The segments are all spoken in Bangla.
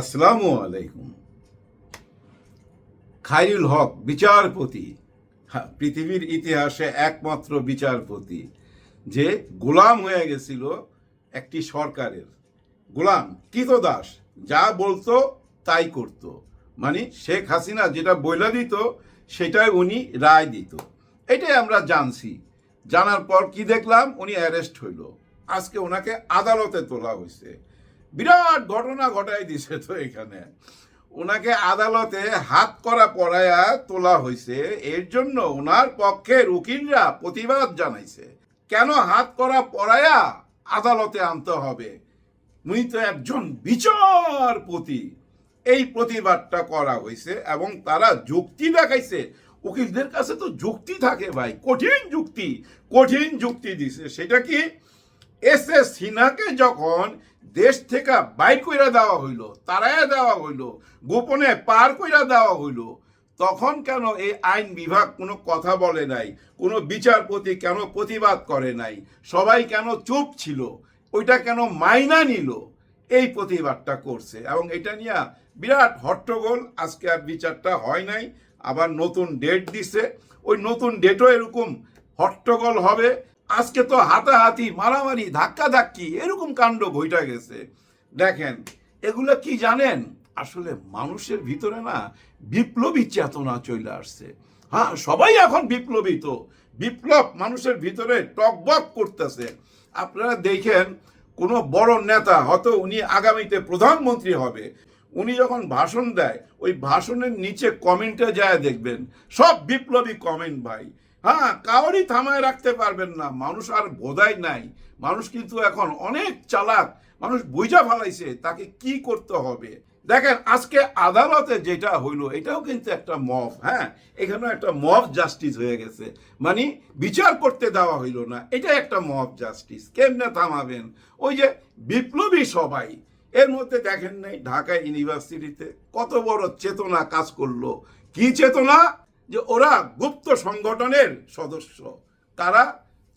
আসসালামু আলাইকুম। খাইরুল হক, বিচারপতি। পৃথিবীর ইতিহাসে একমাত্র বিচারপতি, যে গোলাম হয়ে গেছিল একটি সরকারের। গোলাম দাস, যা বলতো তাই করত। মানে শেখ হাসিনা যেটা বইলা দিত, সেটাই উনি রায় দিত। এটাই আমরা জানছি। জানার পর কি দেখলাম, উনি অ্যারেস্ট হইল। আজকে ওনাকে আদালতে তোলা হয়েছে বিরাট ঘটনা ঘটাই দিছে তো এখানে। ওনাকে আদালতে হাত করা পড়ায়া তোলা হয়েছে এর জন্য ওনার পক্ষের উকিলরা প্রতিবাদ জানাইছে। কেন হাত করা পড়ায়া আদালতে আনতে হবে? উনি তো একজন বিচারপতি। এই প্রতিবাদটা করা হয়েছে এবং তারা যুক্তি দেখাইছে। উকিলদের কাছে তো যুক্তি থাকে ভাই। কঠিন যুক্তি কঠিন যুক্তি দিছে। সেটা কি? এস এস সিনহাকে যখন দেশ থেকে বাইর কইরা দেওয়া হইল, তারাইয়া দেওয়া হইল, গোপনে পার কইরা দেওয়া হইল, তখন কেন এই আইন বিভাগ কোনো কথা বলে নাই, কোনো বিচারপতি কেন প্রতিবাদ করে নাই, সবাই কেন চুপ ছিল, ওইটা কেন মাইনা নিল, এই প্রতিবাদটা করছে। এবং এটা নিয়ে বিরাট হট্টগোল, আজকে আর বিচারটা হয় নাই, আবার নতুন ডেট দিছে, ওই নতুন ডেটও এরকম হট্টগোল হবে আজকে তো হাতাহাতি, মারামারি ধাক্কা ধাক্কি এরকম কাণ্ড ঘইটা গেছে। দেখেন, এগুলো কি জানেন? আসলে মানুষের ভিতরে না বিপ্লবী চেতনা চলে আসছে। হ্যাঁ সবাই এখন বিপ্লবী তো বিপ্লব মানুষের ভিতরে টকবক করতেছে। আপনারা দেখেন, কোনো বড় নেতা, হয়তো উনি আগামীতে প্রধানমন্ত্রী হবে, উনি যখন ভাষণ দেয়, ওই ভাষণের নিচে কমেন্টে যায় দেখবেন, সব বিপ্লবী কমেন্ট ভাই। হ্যাঁ কাউরই থামায় রাখতে পারবেন না। মানুষ আর বোধাই নাই। মানুষ কিন্তু এখন অনেক চালাক। মানুষ বুঝা ফেলাইছে তাকে কি করতে হবে। দেখেন, আজকে আদালতে যেটা হইল, এটাও কিন্তু একটা মফ হ্যাঁ? এখানেও একটা মফ জাস্টিস হয়ে গেছে। মানে বিচার করতে দেওয়া হইল না। এটা একটা মফ জাস্টিস কেমনে থামাবেন? ওই যে বিপ্লবী সবাই, এর মধ্যে দেখেন নাই, ঢাকা ইউনিভার্সিটিতে কত বড় চেতনা কাজ করল। কি চেতনা? যে ওরা গুপ্ত সংগঠনের সদস্য। কারা?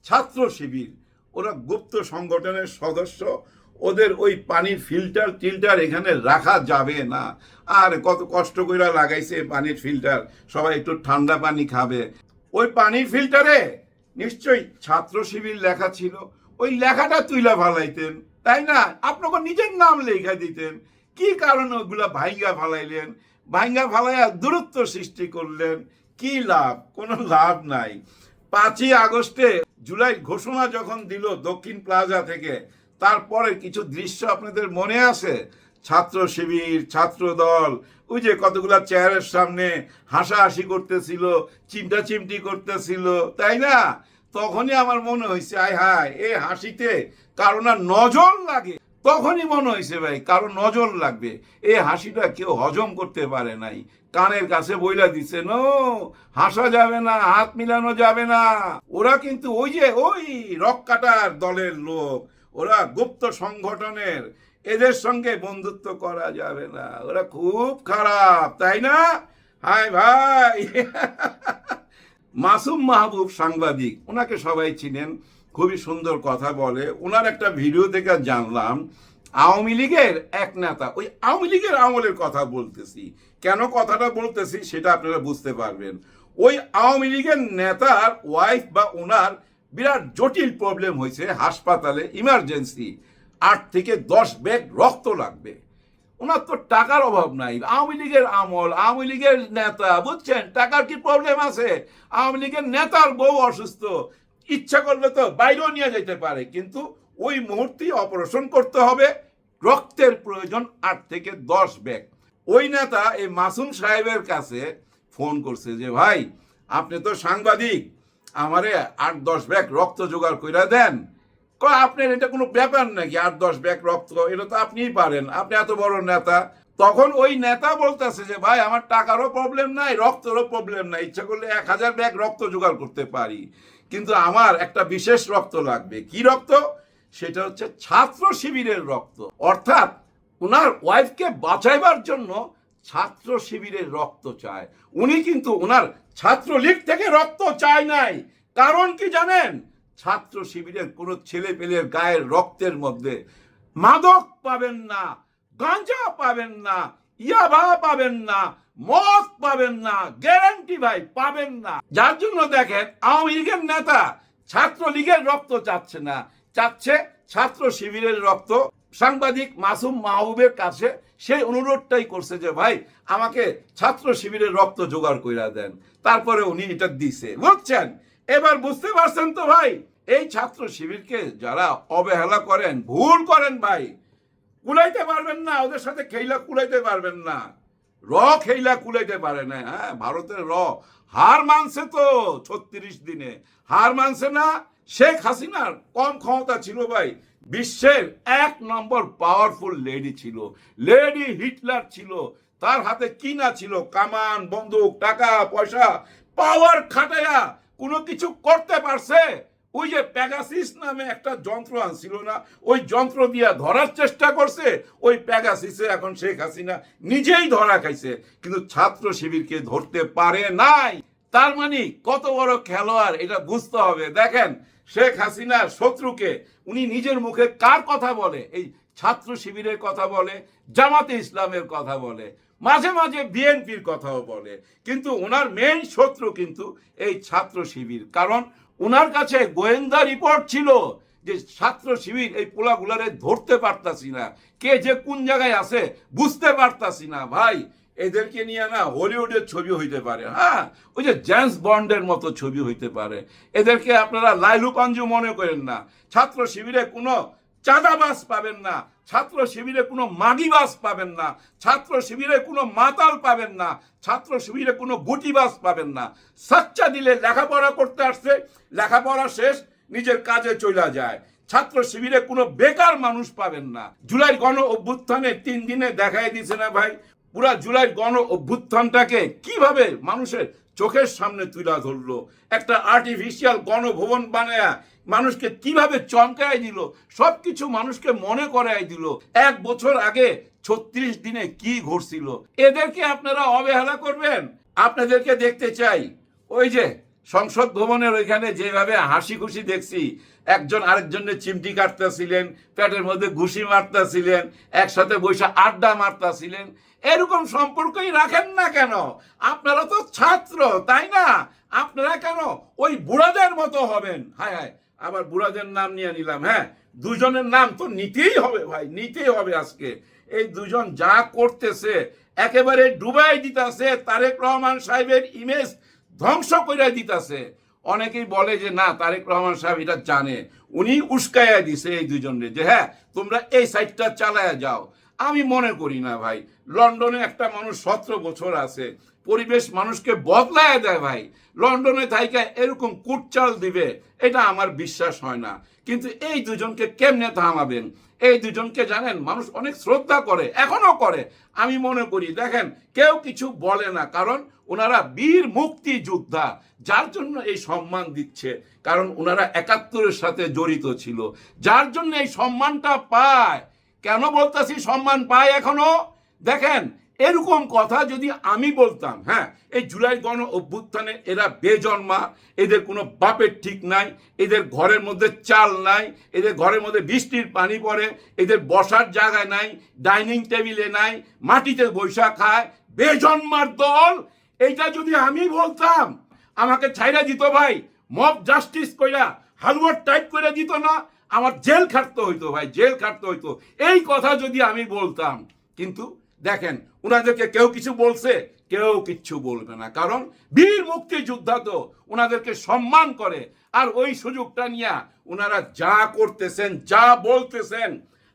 ছাত্র শিবির। ওরা গুপ্ত সংগঠনের সদস্য। ওদের ওই পানির ফিল্টার, টিল্টার এখানে রাখা যাবে না। আর কত কষ্ট করে লাগাইছে পানির ফিল্টার। সবাই একটু ঠান্ডা পানি খাবে। ওই পানির ফিল্টারে নিশ্চয়ই ছাত্র শিবির লেখা ছিল। ওই লেখাটা তুইলা ফালাইতেন, তাই না? আপনাকে নিজের নাম লেখা দিতেন। কি কারণে ওগুলা ভাইঙ্গা ফালাইলেন? ভাইঙ্গা ফালাইয়া দূরত্ব সৃষ্টি করলেন। কি লাভ? কোনো লাভ নাই। পাঁচই আগস্টে জুলাই ঘোষণা যখন দিল দক্ষিণ প্লাজা থেকে, তারপরে কিছু দৃশ্য আপনাদের মনে আছে? ছাত্র শিবির, ছাত্র দল, ওই যে কতগুলা চেয়ারের সামনে হাসাহাসি করতেছিল চিমটা চিমটি করতেছিল, তাই না? তখনই আমার মনে হয়েছে আয় হায়, এ হাসিতে কারও না নজর লাগে। তখনই মনে হয়েছে ভাই, কারও নজর লাগবে। এই হাসিটা কেউ হজম করতে পারে নাই। কানের কাছে বইলা দিছে, নো, হাসা যাবে না, হাত মিলানো যাবে না। ওরা কিন্তু ওই যে, ওই রক কাটার দলের লোক, ওরা গুপ্ত সংগঠনের, এদের সঙ্গে বন্ধুত্ব করা যাবে না। ওরা খুব খারাপ, তাই না? হায় ভাই! মাসুম মাহবুব সাংবাদিক, ওনাকে সবাই চিনেন। খুবই সুন্দর কথা বলে। ওনার একটা ভিডিও থেকে জানলাম, আওয়ামী লীগের এক নেতা, ওই আওয়ামী লীগের আমলের কথা বলতেছি। কেন কথাটা বলতেছি সেটা আপনারা বুঝতে পারবেন। ওই আওয়ামী লীগের নেতার ওয়াইফ বা ওনার বিরাট জটিল প্রবলেম হয়েছে হাসপাতালে ইমার্জেন্সি আট থেকে দশ ব্যাগ রক্ত লাগবে। ওনার তো টাকার অভাব নাই। আওয়ামী লীগের আমল, আওয়ামী লীগের নেতা, বুঝছেন? টাকার কি প্রবলেম আছে? আওয়ামী লীগের নেতার বউ অসুস্থ। ইচ্ছা করলে তো বাইরেও নিয়ে যেতে পারে, কিন্তু ওই মুহূর্তেই অপারেশন করতে হবে। রক্তের প্রয়োজন আট থেকে দশ ব্যাগ। ওই নেতা, এই মাসুম সাহেবের কাছে ফোন করছে যে, ভাই, আপনি তো সাংবাদিক, আমারে আট দশ ব্যাগ রক্ত জোগাড় করে দেন। ক আপনার এটা কোনো ব্যাপার নাকি? আট দশ ব্যাগ রক্ত, এটা তো আপনিই পারেন, আপনি এত বড় নেতা। তখন ওই নেতা বলতেছে যে, ভাই, আমার টাকারও প্রবলেম নাই, রক্তেরও প্রবলেম নাই, ইচ্ছা করলে এক হাজার ব্যাগ রক্ত জোগাড় করতে পারি। কিন্তু আমার একটা বিশেষ রক্ত লাগবে। কি রক্ত? সেটা হচ্ছে ছাত্র শিবিরের রক্ত। অর্থাৎ ওনার ওয়াইফকে বাঁচাইবার জন্য ছাত্র শিবিরের রক্ত চায়। উনি কিন্তু ওনার ছাত্রলীগ থেকে রক্ত চায় নাই। কারণ কি জানেন? ছাত্র শিবিরের কোনো ছেলে পেলের গায়ের রক্তের মধ্যে মাদক পাবেন না, গাঁজা পাবেন না। ইয়াবা পাবেন না মদ পাবেন না গ্যারান্টি ভাই পাবেন না। যার জন্য দেখেন, আওয়ামী লীগের নেতা ছাত্র লীগের রক্ত চাচ্ছে না। চাচ্ছে ছাত্র শিবিরের রক্ত। সাংবাদিক মাসুম মাহবুবের কাছে সেই অনুরোধটাই করছে যে, ভাই, আমাকে ছাত্র শিবিরের রক্ত জোগাড় কইরা দেন। তারপরে উনি এটা দিছে। বুঝছেন? এবার বুঝতে পারছেন তো ভাই, এই ছাত্র শিবিরকে যারা অবহেলা করেন, ভুল করেন ভাই কুলাইতে পারবেন না, ওদের সাথে খেইলা কুলাইতে পারবেন না। র খেইলা কুলাইতে পারে না হ্যাঁ? ভারতের র। হার মানছে তো ছত্রিশ দিনে। হার মানছে না শেখ হাসিনার কম ক্ষমতা ছিল ভাই। বিশ্বের এক নম্বর পাওয়ারফুল লেডি ছিল। লেডি হিটলার ছিল। তার হাতে কি না ছিল কামান, বন্দুক, টাকা, পয়সা পাওয়ার খাটায়া কোনো কিছু করতে পারছে? ওই যে প্যাগাসিস নামে একটা যন্ত্র আনছিল না, ওই যন্ত্র দিয়া ধরার চেষ্টা করছে, ওই প্যাগাসিসে এখন শেখ হাসিনা নিজেই ধরা খাইছে, কিন্তু ছাত্র শিবিরকে ধরতে পারে নাই। তার মানে কত বড় খেলোয়াড়, এটা বুঝতে হবে। দেখেন, শেখ হাসিনার শত্রুকে, উনি নিজের মুখে কার কথা বলে? এই ছাত্র শিবিরের কথা বলে, জামাতে ইসলামের কথা বলে। মাঝে মাঝে বিএনপির কথাও বলে। কিন্তু ওনার মেইন শত্রু কিন্তু এই ছাত্র শিবির। কারণ ওনার কাছে গোয়েন্দা রিপোর্ট ছিল যে ছাত্র শিবির এই পোলাগুলারে ধরতে পারতাছি না। কে যে কোন জায়গায় আছে বুঝতে পারতাছি না, ভাই। এদেরকে নিয়ে না হলিউডের ছবি হইতে পারে হ্যাঁ? ওই যে জেমস বন্ডের মতো ছবি হইতে পারে। এদেরকে আপনারা লাইলু পাঞ্জু মনে করেন না। ছাত্র শিবিরে কোনো চাঁদাবাস পাবেন না। ছাত্র শিবিরে কোনো মাগিবাস পাবেন না, ছাত্র শিবিরে কোনো মাতাল পাবেন না, ছাত্র শিবিরে কোনো গুটিবাস পাবেন না। সাচ্চা দিলে লেখাপড়া করতে আসছে, লেখাপড়া শেষ, নিজের কাজে চলে যায়। ছাত্র শিবিরে কোনো বেকার মানুষ পাবেন না। জুলাই গণ অভ্যুত্থানে তিন দিনে দেখাই দিছে না ভাই, পুরা জুলাই গণ অভ্যুত্থানটাকে কীভাবে মানুষের চোখের সামনে তুলা ধরলো। একটা আর্টিফিশিয়াল গণভবন বানায় মানুষকে কীভাবে চমকায় দিল সব কিছু মানুষকে মনে করায় দিল। এক বছর আগে ছত্রিশ দিনে কি ঘটছিল? এদেরকে আপনারা অবহেলা করবেন? আপনাদেরকে দেখতে চাই। ওই যে সংসদ ভবনের ওইখানে যেভাবে হাসি খুশি দেখছি, একজন আরেকজনের চিমটি কাটতেছিলেন, পেটের মধ্যে ঘুষি মারতেছিলেন, একসাথে বসে আড্ডা মারতেছিলেন, এরকম সম্পর্কই রাখেন না কেন? আপনারা তো ছাত্র, তাই না? আপনারা কেন ওই বুড়াদের মতো হবেন? হায় হায়, আবার বুড়াদের নাম নিয়ে নিলাম হ্যাঁ? দুজনের নাম তো নিতেই হবে ভাই, নিতেই হবে আজকে। এই দুজন যা করতেছে, একেবারে ডুবাই দিতেছে তারেক রহমান সাহেবের ইমেজ ধ্বংস করে দিতেছে। অনেকেই বলে যে, না, তারেক রহমান সাহেব এটা জানে। উনি উস্কাইয়া দিছে এই দুজনকে যে হ্যাঁ তোমরা এই সাইডটা চালায়া যাও। আমি মনে করি না ভাই, লন্ডনে একটা মানুষ সতেরো বছর আছে, পরিবেশ মানুষকে বদলায় দেয় ভাই। লন্ডনে থাইকা এরকম কুটচাল দিবে, এটা আমার বিশ্বাস হয় না। কিন্তু এই দুজনকে কেমনে থামাবেন? এই দুজনকে জানেন, মানুষ অনেক শ্রদ্ধা করে, এখনও করে। আমি মনে করি, দেখেন, কেউ কিছু বলে না, কারণ ওনারা বীর মুক্তি যোদ্ধা যার জন্য এই সম্মান দিচ্ছে। কারণ ওনারা একাত্তরের সাথে জড়িত ছিল। যার জন্য এই সম্মানটা পায়। কেন বলতেছি সম্মান পায় এখনও? দেখেন, এরকম কথা যদি আমি বলতাম হ্যাঁ এই জুলাই গণ অভ্যুত্থানে এরা বেজন্মা, এদের কোনো বাপের ঠিক নাই, এদের ঘরের মধ্যে চাল নাই, এদের ঘরের মধ্যে বৃষ্টির পানি পড়ে, এদের বসার জায়গায় নাই, ডাইনিং টেবিলে নাই, মাটিতে বৈশা খায়, বেজন্মার দল এইটা যদি আমি বলতাম, আমাকে ছাইরা দিত ভাই। মব জাস্টিস কইরা, হালুয়ার টাইপ করে দিত না, আমার জেল খাটতে হইতো ভাই, জেল খাটতে হইতো। এই কথা যদি আমি বলতাম, কিন্তু দেখেন ওনাদেরকে কেউ কিছু বলছে, কেউ কিচ্ছু বলবে না। কারণ বীর মুক্তিযোদ্ধা তো ওনাদেরকে সম্মান করে, আর ওই সুযোগটা নিয়ে ওনারা যা করতেছেন, যা বলতেছেন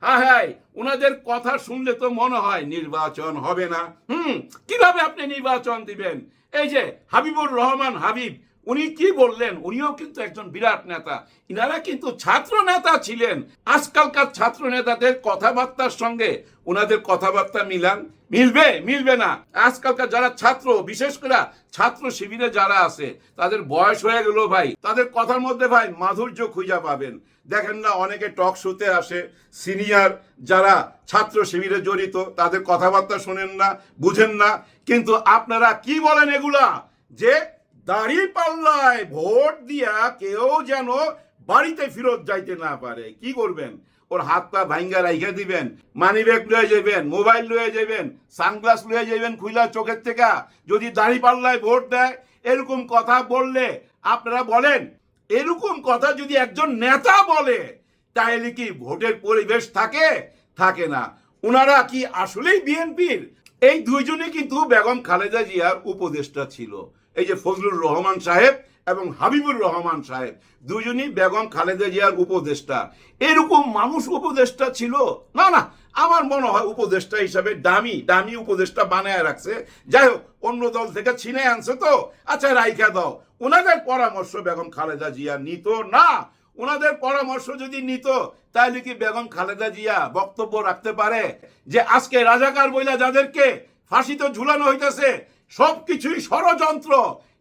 হ্যাঁ হ্যাঁ ওনাদের কথা শুনলে তো মনে হয় নির্বাচন হবে না। হুম, কীভাবে আপনি নির্বাচন দিবেন? এই যে হাবিবুর রহমান হাবিব উনি কি বললেন? উনিও কিন্তু একজন বিরাট নেতা। ইনারা কিন্তু ছাত্র নেতা ছিলেন। আজকালকার ছাত্র নেতাদের কথাবার্তার সঙ্গে ওনাদের কথাবার্তা মিলান। মিলবে? মিলবে না। আজকালকার যারা ছাত্র, বিশেষ করে ছাত্র শিবিরে যারা আছে, তাদের বয়স হয়ে গেল ভাই। তাদের কথার মধ্যে ভাই মাধুর্য খুঁজা পাবেন। দেখেন না, অনেকে টক শোতে আসে। সিনিয়র যারা ছাত্র শিবিরে জড়িত, তাদের কথাবার্তা শোনেন না, বুঝেন না। কিন্তু আপনারা কি বলেন এগুলা? যে দাড়ি পাল্লায় ভোট দিয়া কেউ যেন বাড়িতে ফেরত যাইতে না পারে। কি করবেন? ওর হাত পা ভাঙ্গা রাইখা দিবেন মানি ব্যাগ লয়ে যাবেন মোবাইল লয়ে যাবেন সানগ্লাস লয়ে যাবেন খুইলা চোখের থেকে। যদি দাড়ি পাল্লায় ভোট দেয়, এরকম কথা বললে আপনারা বলেন। এরকম কথা যদি একজন নেতা বলে তাহলে কি ভোটের পরিবেশ থাকে? থাকে না। ওনারা কি আসলেই বিএনপির? এই দুইজনে কিন্তু বেগম খালেদা জিয়ার উপদেষ্টা ছিল। এই যে ফজলুর রহমান সাহেব এবং হাবিবুর রহমান সাহেব, দুজনই বেগম খালেদা জিয়ার উপদেষ্টা। এরকম মানুষ উপদেষ্টা ছিল? না না, আমার মনে হয় উপদেষ্টা হিসাবে দামি দামি উপদেষ্টা বানায় রাখছে। যাই হোক, অন্য দল থেকে ছিনে আনছে তো। আচ্ছা রাইখা দাও। ওনাদের পরামর্শ বেগম খালেদা জিয়া নিত না? ওনাদের পরামর্শ যদি নিত, তাহলে কি বেগম খালেদা জিয়া বক্তব্য রাখতে পারে? যে আজকে রাজাকার বইলা যাদেরকে ফাঁসিতে ঝুলানো হইতেছে সব কিছুই ষড়যন্ত্র।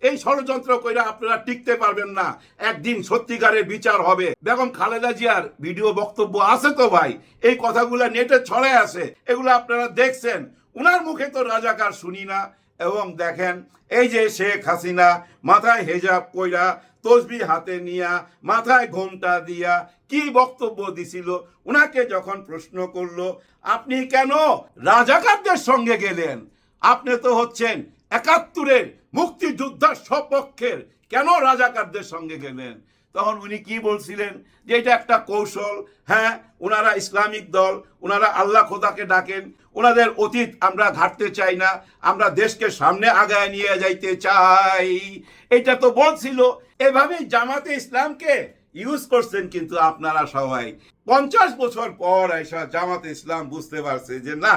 এই ষড়যন্ত্র কইরা আপনারা টিকতে পারবেন না। একদিন সত্যিকারের বিচার হবে। বেগম খালেদা জিয়ার ভিডিও বক্তব্য আছে তো ভাই? এই কথাগুলো নেটে ছড়ে আছে। এগুলো আপনারা দেখছেন। উনার মুখে তো রাজাকার শুনি না। এবং দেখেন, এই যে শেখ হাসিনা মাথায় হেজাব কইরা তসবি হাতে নিয়া, মাথায় ঘোমটা দিয়া কি বক্তব্য দিছিল? উনাকে যখন প্রশ্ন করল, আপনি কেন রাজাকারদের সঙ্গে গেলেন? আপনি তো হচ্ছেন একাত্তরের মুক্তিযোদ্ধার সপক্ষের। কেন রাজাকারদের সঙ্গে গেলেন? তখন উনি কি বলছিলেন? যে এটা একটা কৌশল। হ্যাঁ ওনারা ইসলামিক দল ওনারা আল্লাহ খোদাকে ডাকেন। ওনাদের অতীত আমরা ঘাটতে চাই না, আমরা দেশকে সামনে আগায় নিয়ে যাইতে চাই। এটা তো বলছিল। এভাবেই জামাতে ইসলামকে ইউজ করছেন কিন্তু আপনারা সবাই। পঞ্চাশ বছর পর এসা জামাতে ইসলাম বুঝতে পারছে যে না,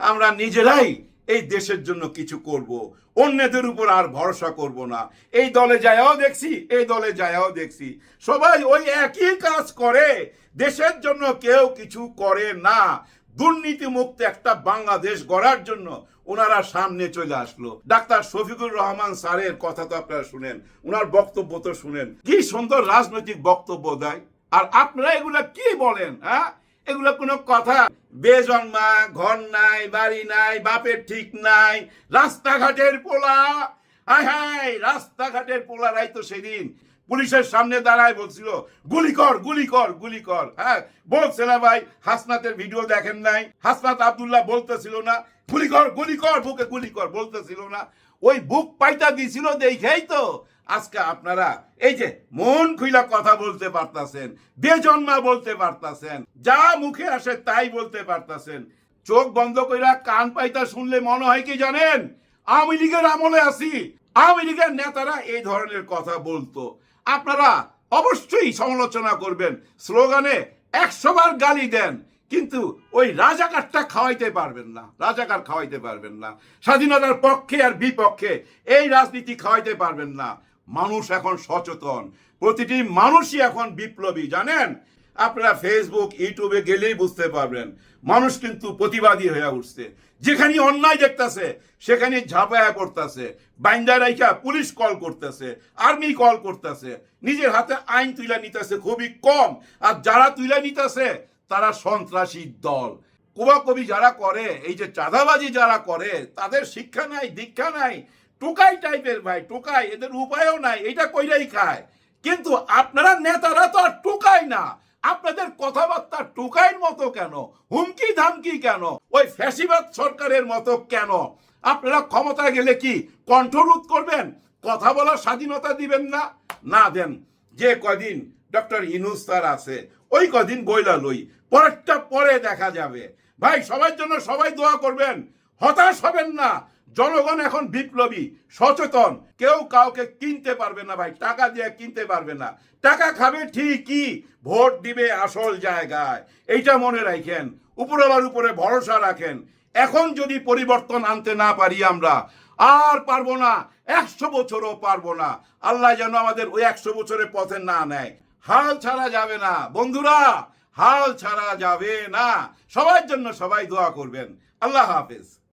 আমরা নিজেরাই এই দেশের জন্য কিছু করব। অন্যদের উপর আর ভরসা করব না। এই দলে যায়াও দেখছি, এই দলে যায়াও দেখছি। সবাই ওই একই কাজ করে। দেশের জন্য কেউ কিছু করে না। দুর্নীতিমুক্ত একটা বাংলাদেশ গড়ার জন্য ওনারা সামনে চলে আসলো। ডাক্তার শফিকুর রহমান স্যারের কথা তো আপনারা শুনেন, ওনার বক্তব্য তো শুনেন। কি সুন্দর রাজনৈতিক বক্তব্য দেয়। আর আপনারা এগুলা কি বলেন হ্যাঁ? এগুলো কোনো কথা। বেজন্মা ঘর নাই, বাড়ি নাই, বাপের ঠিক নাই, রাস্তাঘাটের পোলা। হায় হায়, রাস্তাঘাটের পোলারাই তো সেদিন পুলিশের সামনে দাঁড়ায় বলছিল, গুলি কর গুলি কর গুলি কর। হ্যাঁ বলছে না ভাই, হাসনাতের ভিডিও দেখেন নাই। হাসনাত আব্দুল্লাহ বলতেছিল না, গুলি কর গুলি কর, বুকে গুলি কর, বলতেছিল না। ওই বুক পাইতা দিছিল দেখেই তো আজকে আপনারা, এই যে মন খুইলা কথা বলতে পারতাছেন, বেজন্মা বলতে পারতাছেন, যা মুখে আসে তাই বলতে পারতাছেন, চোখ বন্ধ কইরা কান পাইতা শুনলে মনে হয় কি জানেন? আওয়ামী লীগের আমলে আছি। আওয়ামী লীগের নেতারা এই ধরনের কথা বলতো। আপনারা অবশ্যই সমালোচনা করবেন, স্লোগানে একশোবার গালি দেন, কিন্তু ওই রাজাকারটা খাওয়াইতে পারবেন না, রাজাকার খাওয়াইতে পারবেন না, স্বাধীনতার পক্ষে আর বিপক্ষে এই রাজনীতি খাওয়াইতে পারবেন না। মানুষ এখন সচেতন। প্রতিটি মানুষই এখন বিপ্লবী, জানেন? আপনারা ফেসবুক ইউটিউবে গেলেই বুঝতে পারবেন। মানুষ কিন্তু প্রতিবাদী হয়ে উঠছে। যেখানে অন্যায় দেখতেছে, সেখানে ঝাঁপায়া পড়তেছে। বাইন্দা রাইখা পুলিশ কল করতেছে, আর্মি কল করতেছে। নিজের হাতে আইন তুলে নিতেছে খুবই কম। আর যারা তুলে নিতেছে, তারা সন্ত্রাসী দল। কোবাকবি যারা করে, এই যে চাঁদাবাজি যারা করে, তাদের শিক্ষা নাই, দীক্ষা নাই। টোকাই টাইপের ভাই, টোকাই, এদের উপায়ও নাই এটা কইরাই খায়। কিন্তু আপনারা নেতারা তো আর টোকাই না। আপনাদের কথাবার্তা টোকাইয়ের মতো কেন? হুমকি ধামকি কেন? ওই ফ্যাসিবাদ সরকারের মতো কেন? আপনারা ক্ষমতা গেলে কি কণ্ঠরোধ করবেন? কথা বলার স্বাধীনতা দিবেন না? না দেন। যে কদিন ডক্টর ইনুস স্যার আছে, ওই কদিন বইলা লই। পরেরটা পরে দেখা যাবে। ভাই, সবার জন্য সবাই দোয়া করবেন। হতাশ হবেন না। জনগণ এখন বিপ্লবী, সচেতন। কেউ কাউকে কিনতে পারবে না ভাই, টাকা দিয়ে কিনতে পারবে না। টাকা খাবে ঠিকই, ভোট দিবে আসল জায়গায়। এইটা মনে রাখেন উপরওয়ালার উপরে ভরসা রাখেন। এখন যদি পরিবর্তন আনতে না পারি আমরা, আর পারব না, একশো বছরও পারব না। আল্লাহ যেন আমাদের ওই একশো বছরের পথে না নেয়। হাল ছাড়া যাবে না, বন্ধুরা, হাল ছাড়া যাবে না। সবার জন্য সবাই দোয়া করবেন। আল্লাহ হাফেজ।